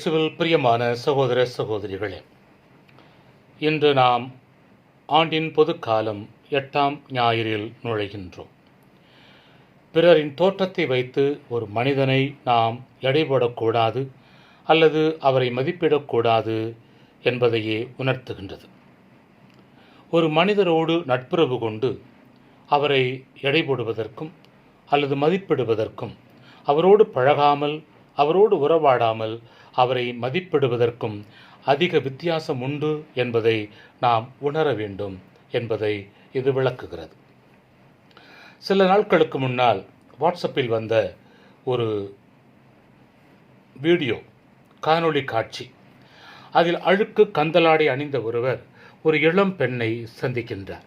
இயேசுவில் பிரியமான சகோதர சகோதரிகளே இன்று நாம் ஆண்டின் பொதுக்காலம் எட்டாம் ஞாயிறில் நுழைகின்றோம். பிறரின் தோற்றத்தை வைத்து ஒரு மனிதனை நாம் எடைபடக்கூடாது அல்லது அவரை மதிப்பிடக்கூடாது என்பதையே உணர்த்துகின்றது. ஒரு மனிதரோடு நட்புறவு கொண்டு அவரை எடைபடுவதற்கும் அல்லது மதிப்பிடுவதற்கும் அவரோடு பழகாமல் அவரோடு உறவாடாமல் அவரை மதிப்பிடுவதற்கும் அதிக வித்தியாசம் உண்டு என்பதை நாம் உணர வேண்டும் என்பதை இது விளக்குகிறது. சில நாட்களுக்கு முன்னால் வாட்ஸ்அப்பில் வந்த ஒரு வீடியோ காணொளி காட்சி. அதில் அழுக்கு கந்தலாடை அணிந்த ஒருவர் ஒரு இளம் பெண்ணை சந்திக்கின்றார்.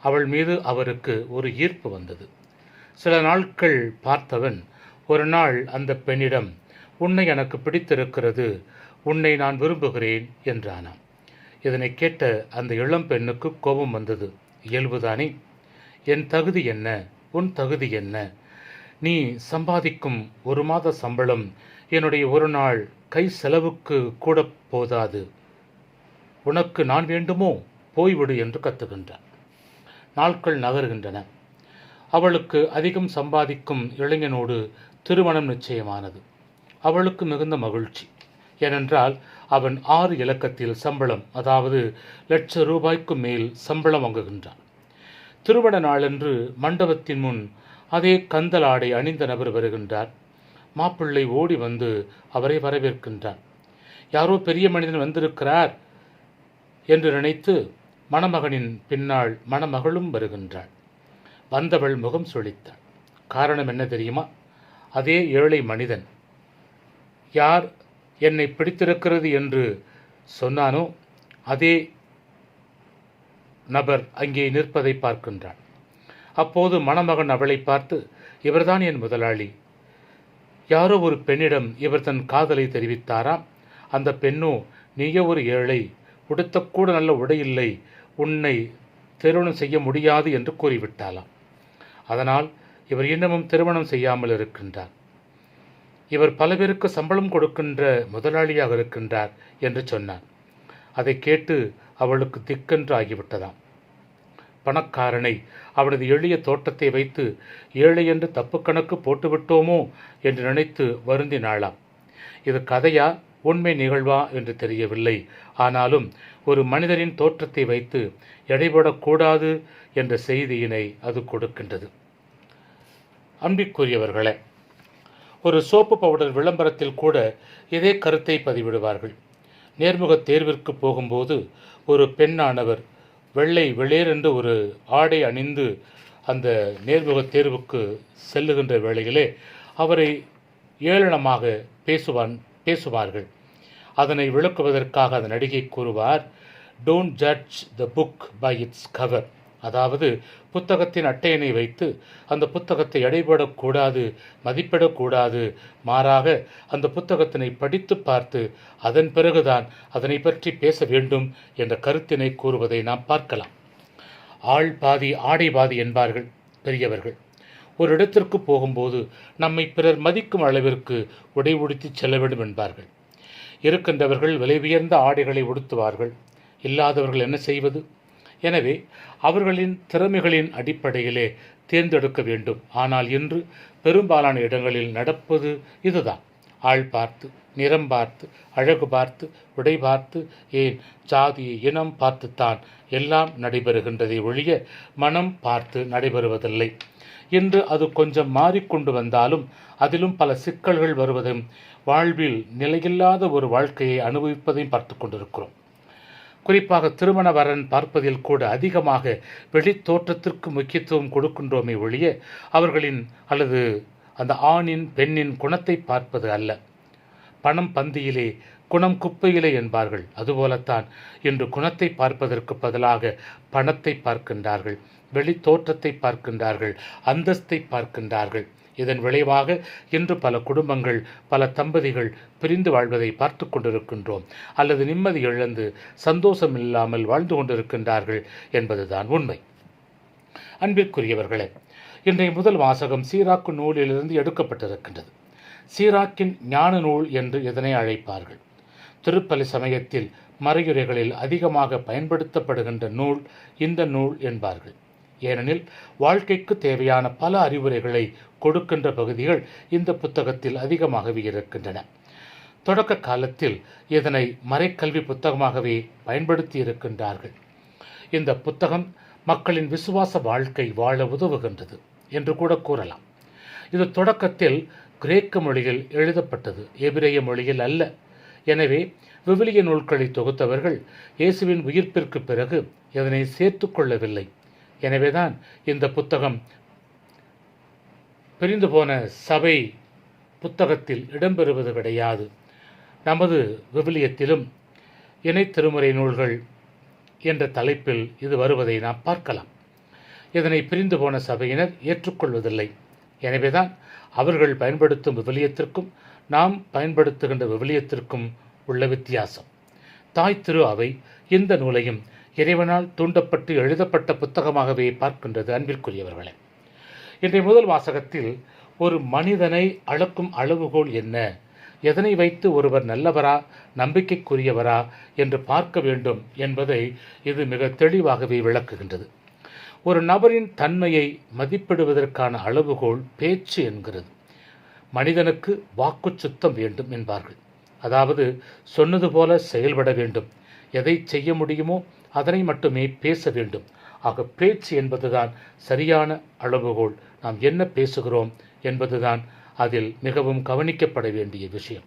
அவள் மீது அவருக்கு ஒரு ஈர்ப்பு வந்தது. சில நாட்கள் பார்த்தவன் ஒரு நாள் அந்த பெண்ணிடம் உன்னை எனக்கு பிடித்திருக்கிறது உன்னை நான் விரும்புகிறேன் என்றானாம். இதனை கேட்ட அந்த இளம் பெண்ணுக்கு கோபம் வந்தது. இயல்புதானே? என் தகுதி என்ன? உன் தகுதி என்ன? நீ சம்பாதிக்கும் ஒரு மாத சம்பளம் என்னுடைய ஒரு நாள் கை செலவுக்கு கூட போதாது. உனக்கு நான் வேண்டுமோ? போய்விடு என்று கத்துகின்றான் நாட்கள் நகர்கின்றன. அவளுக்கு அதிகம் சம்பாதிக்கும் இளைஞனோடு திருமணம் நிச்சயமானது. அவளுக்கு மிகுந்த மகிழ்ச்சி. ஏனென்றால் அவன் ஆறு இலக்கத்தில் சம்பளம் அதாவது லட்ச ரூபாய்க்கு மேல் சம்பளம் வாங்குகின்றான். திருமண நாளன்று மண்டபத்தின் முன் அதே கந்தல் ஆடை அணிந்த நபர் வருகின்றார். மாப்பிள்ளை ஓடி வந்து அவரை வரவேற்கின்றார். யாரோ பெரிய மனிதன் வந்திருக்கிறார் என்று நினைத்து மணமகனின் பின்னால் மணமகளும் வருகின்றாள். வந்தவள் முகம் சொலித்தாள் காரணம் என்ன தெரியுமா? அதே ஏழை மனிதன். யார் என்னை பிடித்திருக்கிறது என்று சொன்னானோ அதே நபர் அங்கே நிற்பதை பார்க்கின்றான். அப்போது மணமகன் அவளை பார்த்து இவர்தான் என் முதலாளி. யாரோ ஒரு பெண்ணிடம் இவர் தன் காதலை தெரிவித்தாராம் அந்த பெண்ணோ நீயே ஒரு ஏழை. உடுத்தக்கூட நல்ல உடையில்லை உன்னை திருமணம் செய்ய முடியாது என்று கூறிவிட்டாளாம். அதனால் இவர் இன்னமும் திருமணம் செய்யாமல் இருக்கின்றார். இவர் பல பேருக்கு சம்பளம் கொடுக்கின்ற முதலாளியாக இருக்கின்றார் என்று சொன்னார். அதை கேட்டு அவளுக்கு திக்கென்று ஆகிவிட்டதாம். பணக்காரனை அவனது எளிய தோட்டத்தை வைத்து ஏழை என்று தப்பு கணக்கு போட்டுவிட்டோமோ என்று நினைத்து வருந்தினாளாம். இது கதையா உண்மை நிகழ்வா என்று தெரியவில்லை. ஆனாலும் ஒரு மனிதரின் தோற்றத்தை வைத்து எடைபடக்கூடாது என்ற செய்தியினை அது கொடுக்கின்றது. அன்பிற்குரியவர்களே ஒரு சோப்பு பவுடர் விளம்பரத்தில் கூட இதே கருத்தை பதிவிடுவார்கள். நேர்முக தேர்விற்கு போகும்போது ஒரு பெண்ணானவர் வெள்ளை வெளியேறென்று ஒரு ஆடை அணிந்து அந்த நேர்முக தேர்வுக்கு செல்லுகின்ற வேளையிலே அவரை ஏளனமாக பேசுவான் பேசுவார்கள். அதனை விளக்குவதற்காக அந்த நடிகை கூறுவார் don't judge the book by its cover அதாவது புத்தகத்தின் அட்டையனை வைத்து அந்த புத்தகத்தை எடைபடக்கூடாது மதிப்பிடக்கூடாது. மாறாக அந்த புத்தகத்தினை படித்து பார்த்து அதன் பிறகுதான் அதனை பற்றி பேச வேண்டும் என்ற கருத்தினை கூறுவதை நாம் பார்க்கலாம். ஆள் பாதி ஆடை பாதி என்பார்கள் பெரியவர்கள். ஒரு இடத்திற்கு போகும்போது நம்மை பிறர் மதிக்கும் அளவிற்கு உடை உடுத்தி செல்ல வேண்டும் என்பார்கள். இருக்கின்றவர்கள் விலை உயர்ந்த ஆடைகளை உடுத்துவார்கள். இல்லாதவர்கள் என்ன செய்வது? எனவே அவர்களின் திறமைகளின் அடிப்படையிலே தேர்ந்தெடுக்க வேண்டும். ஆனால் இன்று பெரும்பாலான இடங்களில் நடப்பது இதுதான். ஆள் பார்த்து நிறம் பார்த்து அழகு பார்த்து உடை பார்த்து ஏன் ஜாதி இனம் பார்த்துத்தான் எல்லாம் நடைபெறுகின்றதை ஒழிய மனம் பார்த்து நடைபெறுவதில்லை. இன்று அது கொஞ்சம் மாறிக்கொண்டு வந்தாலும் அதிலும் பல சிக்கல்கள் வருவதும் வாழ்வில் நிலையில்லாத ஒரு வாழ்க்கையை அனுபவிப்பதையும் பார்த்து கொண்டிருக்கிறோம். குறிப்பாக திருமண வரன் பார்ப்பதில் கூட அதிகமாக வெளித்தோற்றத்திற்கு முக்கியத்துவம் கொடுக்கின்றோமே ஒழிய அவர்களின் அல்லது அந்த ஆணின் பெண்ணின் குணத்தை பார்ப்பது அல்ல. பணம் பந்தியிலே குணம் குப்பையிலே என்பார்கள். அதுபோலத்தான் இன்று குணத்தை பார்ப்பதற்கு பதிலாக பணத்தை பார்க்கின்றார்கள். வெளித்தோற்றத்தை பார்க்கின்றார்கள். அந்தஸ்தை பார்க்கின்றார்கள். இதன் விளைவாக இன்று பல குடும்பங்கள் பல தம்பதிகள் பிரிந்து வாழ்வதை பார்த்து கொண்டிருக்கின்றோம். அல்லது நிம்மதி இழந்து சந்தோஷம் இல்லாமல் வாழ்ந்து கொண்டிருக்கின்றார்கள் என்பதுதான் உண்மை. அன்பிற்குரியவர்களே இன்றைய முதல் வாசகம் சீராக்கு நூலிலிருந்து எடுக்கப்பட்டிருக்கின்றது. சீராக்கின் ஞான நூல் என்று இதனை அழைப்பார்கள்? திருப்பலி சமயத்தில் மறையுறைகளில் அதிகமாக பயன்படுத்தப்படுகின்ற நூல் இந்த நூல் என்பார்கள். ஏனெனில் வாழ்க்கைக்கு தேவையான பல அறிவுரைகளை கொடுக்கின்ற பகுதிகள் இந்த புத்தகத்தில் அதிகமாகவே இருக்கின்றன. தொடக்க காலத்தில் இதனை மறைக்கல்வி புத்தகமாகவே பயன்படுத்தி இருக்கின்றார்கள். இந்த புத்தகம் மக்களின் விசுவாச வாழ்க்கை வாழ உதவுகின்றது என்று கூட கூறலாம். இது தொடக்கத்தில் கிரேக்க மொழியில் எழுதப்பட்டது எபிரேய மொழியில் அல்ல. எனவே விவிலிய நூல்களை தொகுத்தவர்கள் இயேசுவின் உயிர்ப்பிற்கு பிறகு இதனை சேர்த்து கொள்ளவில்லை. எனவேதான் இந்த புத்தகம் பிரிந்து போன சபை புத்தகத்தில் இடம்பெறுவது கிடையாது நமது விவிலியத்திலும் இணை திருமுறை நூல்கள் என்ற தலைப்பில் இது வருவதை நாம் பார்க்கலாம். இதனை பிரிந்து போன சபையினர் ஏற்றுக்கொள்வதில்லை. எனவேதான் அவர்கள் பயன்படுத்தும் விவிலியத்திற்கும் நாம் பயன்படுத்துகின்ற விவிலியத்திற்கும் உள்ள வித்தியாசம். தாய் திரு அவை இந்த நூலையும் இறைவனால் தூண்டப்பட்டு எழுதப்பட்ட புத்தகமாகவே பார்க்கின்றது அன்பிற்குரியவர்களே. இன்றைய முதல் வாசகத்தில் ஒரு மனிதனை அளக்கும் அளவுகோல் என்ன? எதனை வைத்து ஒருவர் நல்லவரா நம்பிக்கைக்குரியவரா என்று பார்க்க வேண்டும் என்பதை இது மிக தெளிவாகவே விளக்குகின்றது. ஒரு நபரின் தன்மையை மதிப்பிடுவதற்கான அளவுகோல் பேச்சு என்கிறது. மனிதனுக்கு வாக்கு சுத்தம் வேண்டும் என்பார்கள். அதாவது சொன்னது போல செயல்பட வேண்டும். எதை செய்ய முடியுமோ அதனை மட்டுமே பேச வேண்டும். ஆக பேச்சு என்பதுதான் சரியான அளவுகோல். நாம் என்ன பேசுகிறோம் என்பதுதான் அதில் மிகவும் கவனிக்கப்பட வேண்டிய விஷயம்.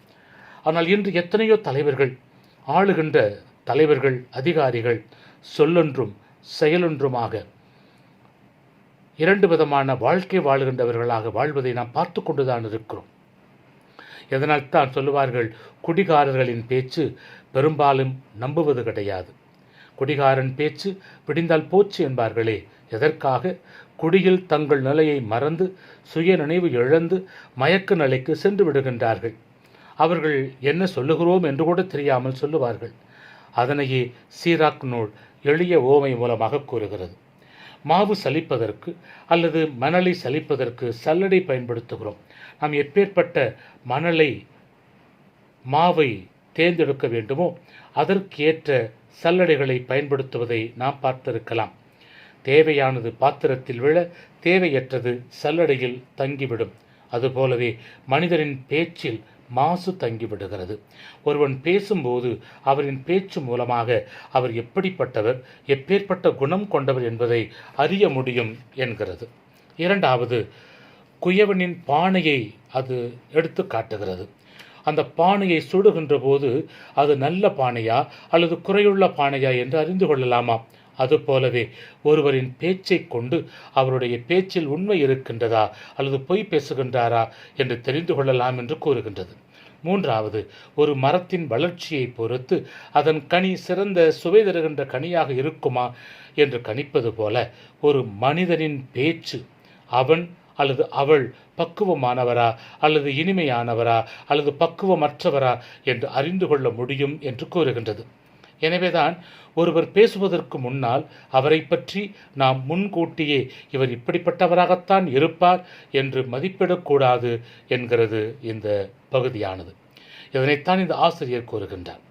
ஆனால் இன்று எத்தனையோ தலைவர்கள் ஆளுகின்ற தலைவர்கள் அதிகாரிகள் சொல்லொன்றும் செயலொன்றுமாக இரண்டு விதமான வாழ்க்கை வாழுகின்றவர்களாக வாழ்வதை நாம் பார்த்து கொண்டுதான் இருக்கிறோம். இதனால் தான் சொல்லுவார்கள் குடிகாரர்களின் பேச்சு பெரும்பாலும் நம்புவது கிடையாது. குடிகாரன் பேச்சு பிடிந்தால் போச்சு என்பார்களே. எதற்காக? குடியில் தங்கள் நிலையை மறந்து சுய நினைவு இழந்து மயக்க நிலைக்கு சென்று விடுகின்றார்கள். அவர்கள் என்ன சொல்லுகிறோம் என்று கூட தெரியாமல் சொல்லுவார்கள். அதனையே சீராக் நூல் எளிய ஓமை மூலமாக கூறுகிறது. மாவு சலிப்பதற்கு அல்லது மணலை சலிப்பதற்கு சல்லடை பயன்படுத்துகிறோம். நாம் எப்பேற்பட்ட மணலை மாவை தேர்ந்தெடுக்க வேண்டுமோ அதற்கேற்ற சல்லடைகளை பயன்படுத்துவதை நாம் பார்த்திருக்கலாம். தேவையானது பாத்திரத்தில் விழ தேவையற்றது சல்லடையில் தங்கிவிடும். அதுபோலவே மனிதரின் பேச்சில் மாசு தங்கிவிடுகிறது. ஒருவன் பேசும்போது அவரின் பேச்சு மூலமாக அவர் எப்படிப்பட்டவர் எப்பேற்பட்ட குணம் கொண்டவர் என்பதை அறிய முடியும் என்கிறது. இரண்டாவது குயவனின் பானையை அது எடுத்து காட்டுகிறது. அந்த பானையை சுடுகின்ற போது அது நல்ல பானையா அல்லது குறையுள்ள பானையா என்று அறிந்து கொள்ளலாமா? அதுபோலவே ஒருவரின் பேச்சை கொண்டு அவருடைய பேச்சில் உண்மை இருக்கின்றதா அல்லது பொய் பேசுகின்றாரா என்று தெரிந்து கொள்ளலாம் என்று கூறுகின்றது. மூன்றாவது ஒரு மரத்தின் வளர்ச்சியை பொறுத்து அதன் கனி சிறந்த சுவை தருகின்ற கனியாக இருக்குமா? என்று கணிப்பது போல ஒரு மனிதனின் பேச்சு அவன் அல்லது அவள் பக்குவமானவரா அல்லது இனிமையானவரா அல்லது பக்குவமற்றவரா என்று அறிந்து கொள்ள முடியும் என்று கூறுகின்றது. எனவேதான் ஒருவர் பேசுவதற்கு முன்னால் அவரை பற்றி நாம் முன்கூட்டியே இவர் இப்படிப்பட்டவராகத்தான் இருப்பார் என்று மதிப்பிடக்கூடாது என்கிறது இந்த பகுதியானது. இதனைத்தான் இந்த ஆசிரியர் கூறுகின்றார்.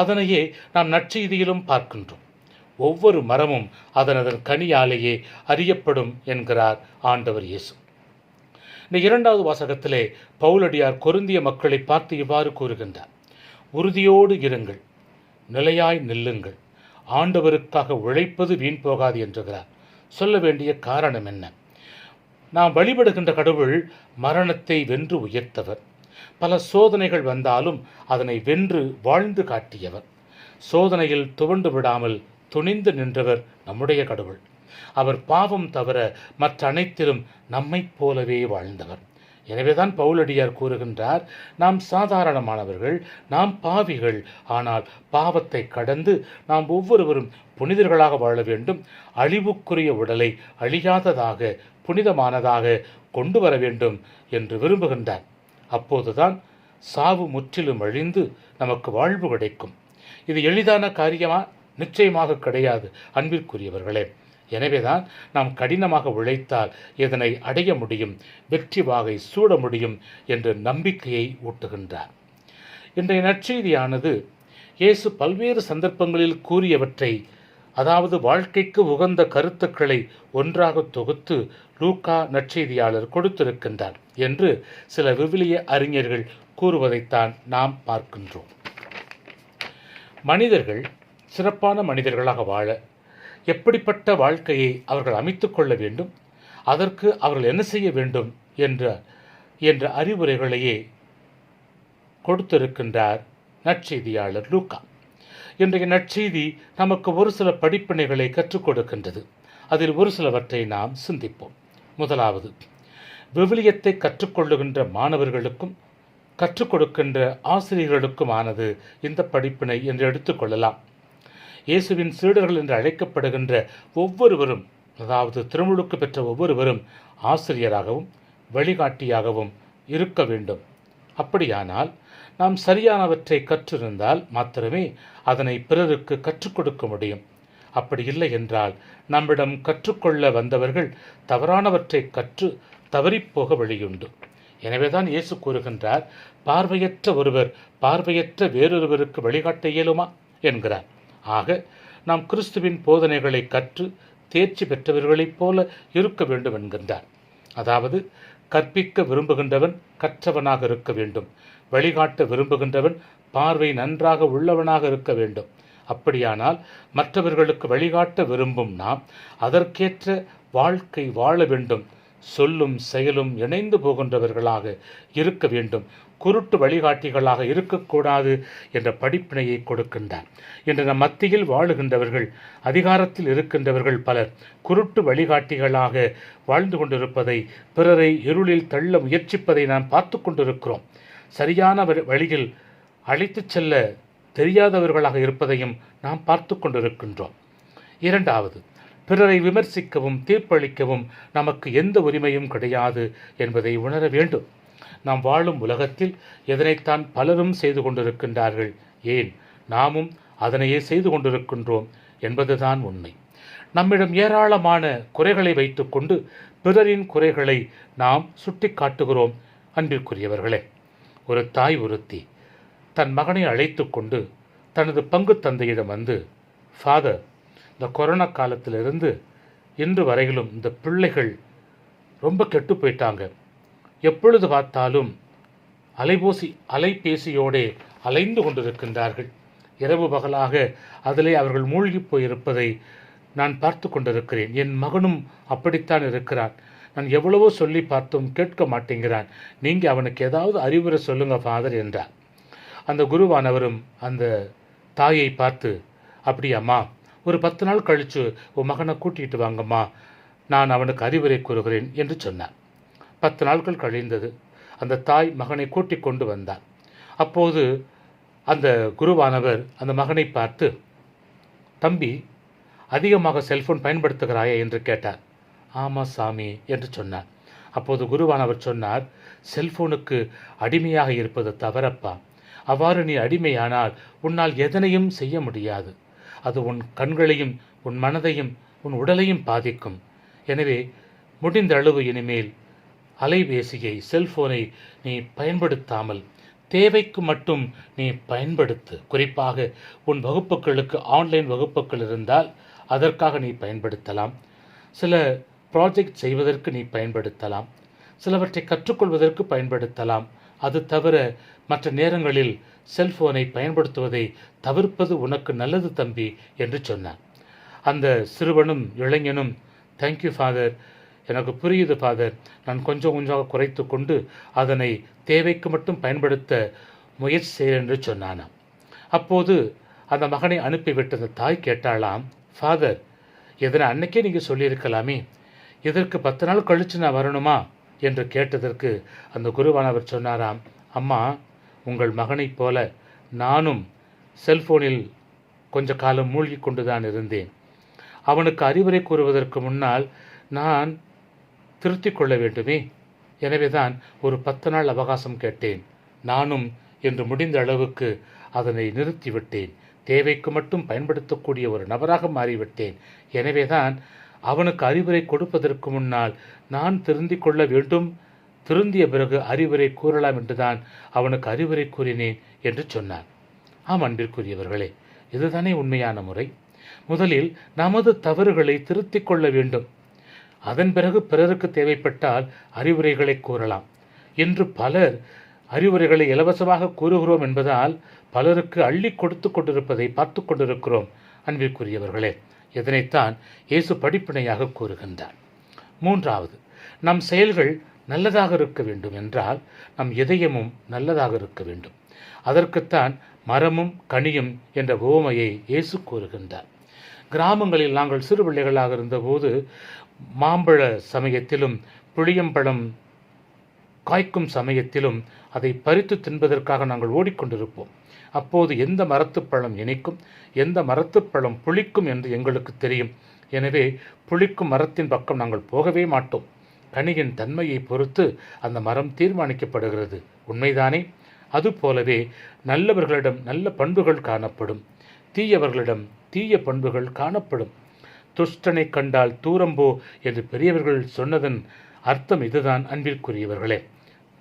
அதனையே நாம் நற்செய்தியிலும் பார்க்கின்றோம். ஒவ்வொரு மரமும் அதன் அதன் கனியாலேயே அறியப்படும் என்கிறார் ஆண்டவர் இயேசு. இந்த இரண்டாவது வாசகத்திலே பவுலடியார் கொருந்திய மக்களை பார்த்து இவ்வாறு கூறுகின்றார். உறுதியோடு இருங்கள் நிலையாய் நில்லுங்கள் ஆண்டவருக்காக உழைப்பது வீண் போகாது என்றுகிறார். சொல்ல வேண்டிய காரணம் என்ன? நாம் வழிபடுகின்ற கடவுள் மரணத்தை வென்று உயர்த்தவர். பல சோதனைகள் வந்தாலும் அதனை வென்று வாழ்ந்து காட்டியவர். சோதனையில் துவண்டு விடாமல் துணிந்து நின்றவர் நம்முடைய கடவுள். அவர் பாவம் தவிர மற்ற அனைத்திலும் நம்மைப் போலவே வாழ்ந்தவர். எனவேதான் பவுலடியார் கூறுகின்றார் நாம் சாதாரணமானவர்கள் நாம் பாவிகள் ஆனால் பாவத்தை கடந்து நாம் ஒவ்வொருவரும் புனிதர்களாக வாழ வேண்டும். அழிவுக்குரிய உடலை அழியாததாக புனிதமானதாக கொண்டு வர வேண்டும் என்று விரும்புகின்றார். அப்போதுதான் சாவு முற்றிலும் அழிந்து நமக்கு வாழ்வு கிடைக்கும். இது எளிதான காரியமா? நிச்சயமாக கிடையாது அன்பிற்குரியவர்களே. எனவேதான் நாம் கடினமாக உழைத்தால் இதனை அடைய முடியும் வெற்றி வாகை சூட முடியும் என்ற நம்பிக்கையை ஊட்டுகின்றார். இன்றைய நற்செய்தியானது இயேசு பல்வேறு சந்தர்ப்பங்களில் கூறியவற்றை அதாவது வாழ்க்கைக்கு உகந்த கருத்துக்களை ஒன்றாக தொகுத்து லூக்கா நற்செய்தியாளர் கொடுத்திருக்கின்றார் என்று சில விவிலிய அறிஞர்கள் கூறுவதைத்தான் நாம் பார்க்கின்றோம். மனிதர்கள் சிறப்பான மனிதர்களாக வாழ எப்படிப்பட்ட வாழ்க்கையை அவர்கள் அமைத்து கொள்ள வேண்டும்? அதற்கு அவர்கள் என்ன செய்ய வேண்டும் என்ற என்ற அறிவுரைகளையே கொடுத்திருக்கின்றார் நற்செய்தியாளர் லூக்கா இன்றைய நற்செய்தி நமக்கு ஒரு சில படிப்பினைகளை கற்றுக் கொடுக்கின்றது. அதில் ஒரு சிலவற்றை நாம் சிந்திப்போம். முதலாவது விவிலியத்தை கற்றுக்கொள்ளுகின்ற மாணவர்களுக்கும் கற்றுக் கொடுக்கின்ற ஆசிரியர்களுக்குமானது இந்த படிப்பினை என்று எடுத்துக்கொள்ளலாம் இயேசுவின் சீடர்கள் என்று அழைக்கப்படுகின்ற ஒவ்வொருவரும் அதாவது திருமுழுக்கு பெற்ற ஒவ்வொருவரும் ஆசிரியராகவும் வழிகாட்டியாகவும் இருக்க வேண்டும். அப்படியானால் நாம் சரியானவற்றை கற்றிருந்தால் மாத்திரமே அதனை பிறருக்கு கற்றுக் கொடுக்க முடியும். அப்படி இல்லை என்றால் நம்மிடம் கற்றுக்கொள்ள வந்தவர்கள் தவறானவற்றை கற்று தவறிப்போக வழியுண்டு. எனவேதான் இயேசு கூறுகின்றார் பார்வையற்ற ஒருவர் பார்வையற்ற வேறொருவருக்கு வழிகாட்ட இயலுமா? என்கிறார். ஆக நாம் கிறிஸ்துவின் போதனைகளை கற்று தேர்ச்சி பெற்றவர்களைப் போல இருக்க வேண்டும் என்கின்றார். அதாவது கற்பிக்க விரும்புகின்றவன் கற்றவனாக இருக்க வேண்டும். வழிகாட்ட விரும்புகின்றவன் பார்வை நன்றாக உள்ளவனாக இருக்க வேண்டும். அப்படியானால் மற்றவர்களுக்கு வழிகாட்ட விரும்பும் நாம் அதற்கேற்ற வாழ்க்கை வாழ வேண்டும். சொல்லும் செயலும் இணைந்து போகின்றவர்களாக இருக்க வேண்டும். குருட்டு வழிகாட்டிகளாக இருக்கக்கூடாது என்ற படிப்பினையை கொடுக்கின்றார். இன்று நம் மத்தியில் வாழுகின்றவர்கள் அதிகாரத்தில் இருக்கின்றவர்கள் பலர் குருட்டு வழிகாட்டிகளாக வாழ்ந்து கொண்டிருப்பதை பிறரை இருளில் தள்ள முயற்சிப்பதை நாம் பார்த்து கொண்டிருக்கிறோம். சரியான வழியில் அழைத்துச் செல்ல தெரியாதவர்களாக இருப்பதையும் நாம் பார்த்து கொண்டிருக்கின்றோம். இரண்டாவது பிறரை விமர்சிக்கவும் தீர்ப்பளிக்கவும் நமக்கு எந்த உரிமையும் கிடையாது என்பதை உணர வேண்டும். நாம் வாழும் உலகத்தில் எதனைத்தான் பலரும் செய்து கொண்டிருக்கின்றார்கள்? ஏன்? நாமும் அதனையே செய்து கொண்டிருக்கின்றோம் என்பதுதான் உண்மை. நம்மிடம் ஏராளமான குறைகளை வைத்துக்கொண்டு பிறரின் குறைகளை நாம் சுட்டி காட்டுகிறோம் அன்பிற்குரியவர்களே. ஒரு தாய் ஒருத்தி தன் மகனை அழைத்து கொண்டு தனது பங்கு தந்தையிடம் வந்து ஃபாதர் இந்த கொரோனா காலத்திலிருந்து இன்று வரையிலும் இந்த பிள்ளைகள் ரொம்ப கெட்டு போயிட்டாங்க. எப்பொழுது பார்த்தாலும் அலைபோசி அலைபேசியோடே அலைந்து கொண்டிருக்கின்றார்கள். இரவு பகலாக அதிலே அவர்கள் மூழ்கி போயிருப்பதை நான் பார்த்து கொண்டிருக்கிறேன். என் மகனும் அப்படித்தான் இருக்கிறான். நான் எவ்வளவோ சொல்லி பார்த்தும் கேட்க மாட்டேங்கிறான். நீங்கள் அவனுக்கு ஏதாவது அறிவுரை சொல்லுங்க ஃபாதர் என்றார். அந்த குருவானவரும் அந்த தாயை பார்த்து அப்படியாம்மா ஒரு பத்து நாள் கழித்து உன் மகனை கூட்டிகிட்டு வாங்கம்மா. நான் அவனுக்கு அறிவுரை கூறுகிறேன் என்று சொன்னார். பத்து நாட்கள் கழிந்தது. அந்த தாய் மகனை கூட்டிக் கொண்டு வந்தார் அப்போது அந்த குருவானவர் அந்த மகனை பார்த்து தம்பி அதிகமாக செல்போன் பயன்படுத்துகிறாயா? என்று கேட்டார். ஆமாம் சாமி என்று சொன்னார். அப்போது குருவானவர் சொன்னார் செல்போனுக்கு அடிமையாக இருப்பது தவறப்பா. அவ்வாறு நீ அடிமையானால் உன்னால் எதனையும் செய்ய முடியாது. அது உன் கண்களையும் உன் மனதையும் உன் உடலையும் பாதிக்கும். எனவே முடிந்த அளவு இனிமேல் அலைபேசியை செல்போனை நீ பயன்படுத்தாமல் தேவைக்கு மட்டும் நீ பயன்படுத்து. குறிப்பாக உன் வகுப்புகளுக்கு ஆன்லைன் வகுப்புகள் இருந்தால் அதற்காக நீ பயன்படுத்தலாம். சில ப்ராஜெக்ட் செய்வதற்கு நீ பயன்படுத்தலாம். சிலவற்றை கற்றுக்கொள்வதற்கு பயன்படுத்தலாம். அது தவிர மற்ற நேரங்களில் செல்போனை பயன்படுத்துவதை தவிர்ப்பது உனக்கு நல்லது தம்பி என்று சொன்னான் அந்த சிறுவனும் இளைஞனும் தேங்க்யூ ஃபாதர் எனக்கு புரியுது ஃபாதர் நான் கொஞ்சம் கொஞ்சமாக குறைத்து கொண்டு அதனை தேவைக்கு மட்டும் பயன்படுத்த முயற்சி செய்கிறேன் என்று சொன்னானாம். அப்போது அந்த மகனை அனுப்பிவிட்டு அந்த தாய் கேட்டாளாம் ஃபாதர் இதனை அன்னைக்கே நீங்கள் சொல்லியிருக்கலாமே? இதற்கு பத்து நாள் கழித்து நான் வரணுமா? என்று கேட்டதற்கு அந்த குருவானவர் சொன்னாராம் அம்மா உங்கள் மகனைப் போல நானும் செல்போனில் கொஞ்ச காலம் மூழ்கி கொண்டுதான் இருந்தேன். அவனுக்கு அறிவுரை கூறுவதற்கு முன்னால் நான் திருத்திக் கொள்ள வேண்டுமே. எனவேதான் ஒரு பத்து நாள் அவகாசம் கேட்டேன். நானும் என்று முடிந்த அளவுக்கு அதனை நிறுத்திவிட்டேன். தேவைக்கு மட்டும் பயன்படுத்தக்கூடிய ஒரு நபராக மாறிவிட்டேன். எனவேதான் அவனுக்கு அறிவுரை கொடுப்பதற்கு முன்னால் நான் திருந்திக் கொள்ள வேண்டும். திருந்திய பிறகு அறிவுரை கூறலாம் என்றுதான் அவனுக்கு அறிவுரை கூறினேன் என்று சொன்னார் ஆம் அன்பிற்குரியவர்களே இதுதானே உண்மையான முறை. முதலில் நமது தவறுகளை திருத்திக் கொள்ள வேண்டும். அதன் பிறகு பிறருக்கு தேவைப்பட்டால் அறிவுரைகளை கூறலாம். இன்று பலர் அறிவுரைகளை இலவசமாக கூறுகிறோம் என்பதால் பலருக்கு அள்ளி கொடுத்து கொண்டிருப்பதை பார்த்து கொண்டிருக்கிறோம் அன்பிற்குரியவர்களே. இதனைத்தான் இயேசு படிப்பினையாக கூறுகின்றார். மூன்றாவது நம் செயல்கள் நல்லதாக இருக்க வேண்டும் என்றால் நம் இதயமும் நல்லதாக இருக்க வேண்டும். அதற்குத்தான் மரமும் கனியும் என்ற ஓமையை இயேசு கூறுகின்றார். கிராமங்களில் நாங்கள் சிறு பிள்ளைகளாக இருந்தபோது மாம்பழ சமயத்திலும் புளியம்பழம் காய்க்கும் சமயத்திலும் அதை பறித்து தின்பதற்காக நாங்கள் ஓடிக்கொண்டிருப்போம். அப்போது எந்த மரத்துப்பழம் இனிக்கும் எந்த மரத்துப்பழம் புளிக்கும் என்று எங்களுக்கு தெரியும். எனவே புளிக்கும் மரத்தின் பக்கம் நாங்கள் போகவே மாட்டோம். கனியின் தன்மையை பொறுத்து அந்த மரம் தீர்மானிக்கப்படுகிறது. உண்மைதானே? அதுபோலவே நல்லவர்களிடம் நல்ல பண்புகள் காணப்படும். தீயவர்களிடம் தீய பண்புகள் காணப்படும். துஷ்டனை கண்டால் தூரம்போ என்று பெரியவர்கள் சொன்னதன் அர்த்தம் இதுதான் அன்பிற்குரியவர்களே.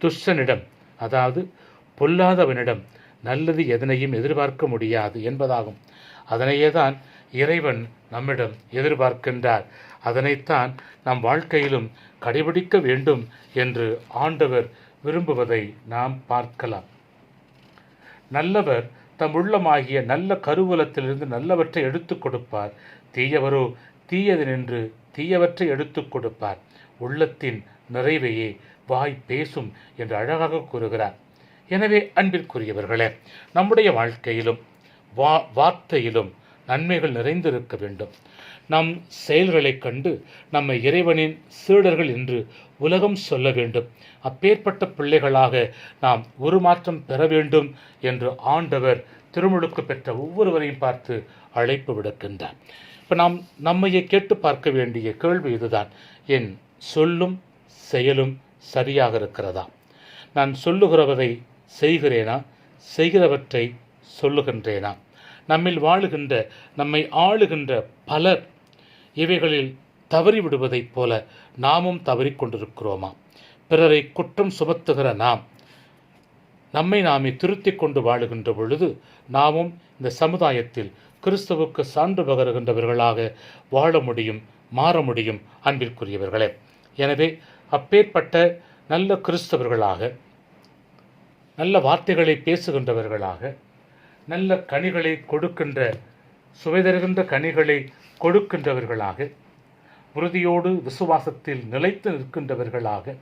துஷ்டனிடம் அதாவது பொல்லாதவனிடம் நல்லது எதனையும் எதிர்பார்க்க முடியாது என்பதாகும். அதனையே தான் இறைவன் நம்மிடம் எதிர்பார்க்கின்றார். அதனைத்தான் நம் வாழ்க்கையிலும் கடைபிடிக்க வேண்டும் என்று ஆண்டவர் விரும்புவதை நாம் பார்க்கலாம். நல்லவர் தம் உள்ளமாகிய நல்ல கருவூலத்திலிருந்து நல்லவற்றை எடுத்துக் கொடுப்பார். தீயவரோ தீயது நின்று தீயவற்றை எடுத்துக் கொடுப்பார். உள்ளத்தின் நிறைவையே வாய் பேசும் என்று அழகாக கூறுகிறார். எனவே அன்பிற்குரியவர்களே நம்முடைய வாழ்க்கையிலும் வா வார்த்தையிலும் நன்மைகள் நிறைந்திருக்க வேண்டும். நம் செயல்களைக் கண்டு நம்மை இறைவனின் சீடர்கள் என்று உலகம் சொல்ல வேண்டும். அப்பேற்பட்ட பிள்ளைகளாக நாம் உருமாற்றம் பெற வேண்டும் என்று ஆண்டவர் திருமுழுக்கு பெற்ற ஒவ்வொருவரையும் பார்த்து அழைப்பு விடுக்கின்றார். இப்போ நாம் நம்மையே கேட்டு பார்க்க வேண்டிய கேள்வி இதுதான். என் சொல்லும் செயலும் சரியாக இருக்கிறதா? நான் சொல்லுகிறவதை செய்கிறேனா? செய்கிறவற்றை சொல்லுகின்றேனா? நம்மில் வாழுகின்ற நம்மை ஆளுகின்ற பலர் இவைகளில் தவறிவிடுவதைப் போல நாமும் தவறிக்கொண்டிருக்கிறோமா பிறரை குற்றம் சுமத்துகிற நாம் நம்மை நாமே திருத்திக் கொண்டு வாழுகின்ற பொழுது நாமும் இந்த சமுதாயத்தில் கிறிஸ்துவுக்கு சான்று பகருகின்றவர்களாக வாழ முடியும் மாற முடியும் அன்பிற்குரியவர்களே. எனவே அப்பேற்பட்ட நல்ல கிறிஸ்தவர்களாக நல்ல வார்த்தைகளை பேசுகின்றவர்களாக நல்ல கனிகளை கொடுக்கின்ற சுவை தருகின்ற கனிகளை கொடுக்கின்றவர்களாக உறுதியோடு விசுவாசத்தில் நிலைத்து நிற்கின்றவர்களாக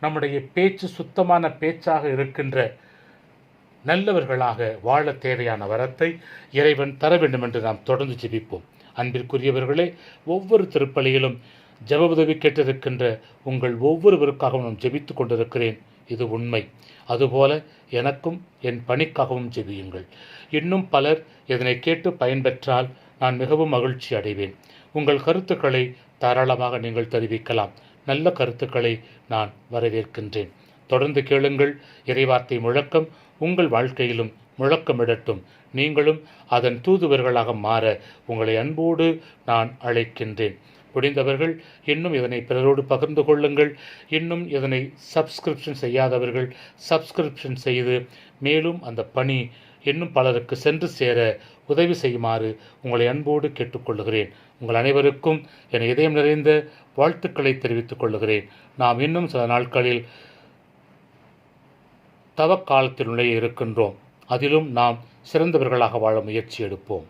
நம்முடைய பேச்சு சுத்தமான பேச்சாக இருக்கின்ற நல்லவர்களாக வாழ தேவையான வரத்தை இறைவன் தர வேண்டும் என்று நாம் தொடர்ந்து ஜெபிப்போம். அன்பிற்குரியவர்களே ஒவ்வொரு திருப்பலியிலும் ஜெப உதவி கேட்டிருக்கின்ற உங்கள் ஒவ்வொருவருக்காகவும் நான் ஜெபித்துக் கொண்டிருக்கிறேன். இது உண்மை. அதுபோல எனக்கும் என் பணிக்காகவும் ஜெபியுங்கள். இன்னும் பலர் இதனை கேட்டு பயன்பெற்றால் நான் மிகவும் மகிழ்ச்சி அடைவேன். உங்கள் கருத்துக்களை தாராளமாக நீங்கள் தெரிவிக்கலாம். நல்ல கருத்துக்களை நான் வரவேற்கின்றேன். தொடர்ந்து கேளுங்கள். இறைவார்த்தை முழக்கம் உங்கள் வாழ்க்கையிலும் முழக்கமிடட்டும் நீங்களும் அதன் தூதுவர்களாக மாற உங்களை அன்போடு நான் அழைக்கின்றேன். முடிந்தவர்கள் இன்னும் இதனை பிறரோடு பகிர்ந்து கொள்ளுங்கள். இன்னும் இதனை சப்ஸ்கிரிப்ஷன் செய்யாதவர்கள் சப்ஸ்கிரிப்ஷன் செய்து மேலும் அந்த பணி இன்னும் பலருக்கு சென்று சேர உதவி செய்யுமாறு உங்களை அன்போடு கேட்டுக்கொள்கிறேன். உங்கள் அனைவருக்கும் என இதயம் நிறைந்த வாழ்த்துக்களை தெரிவித்துக் கொள்கிறேன். நாம் இன்னும் சில நாட்களில் தவக்காலத்தினுள்ளே இருக்கின்றோம். அதிலும் நாம் சிறந்தவர்களாக வாழ முயற்சி எடுப்போம்.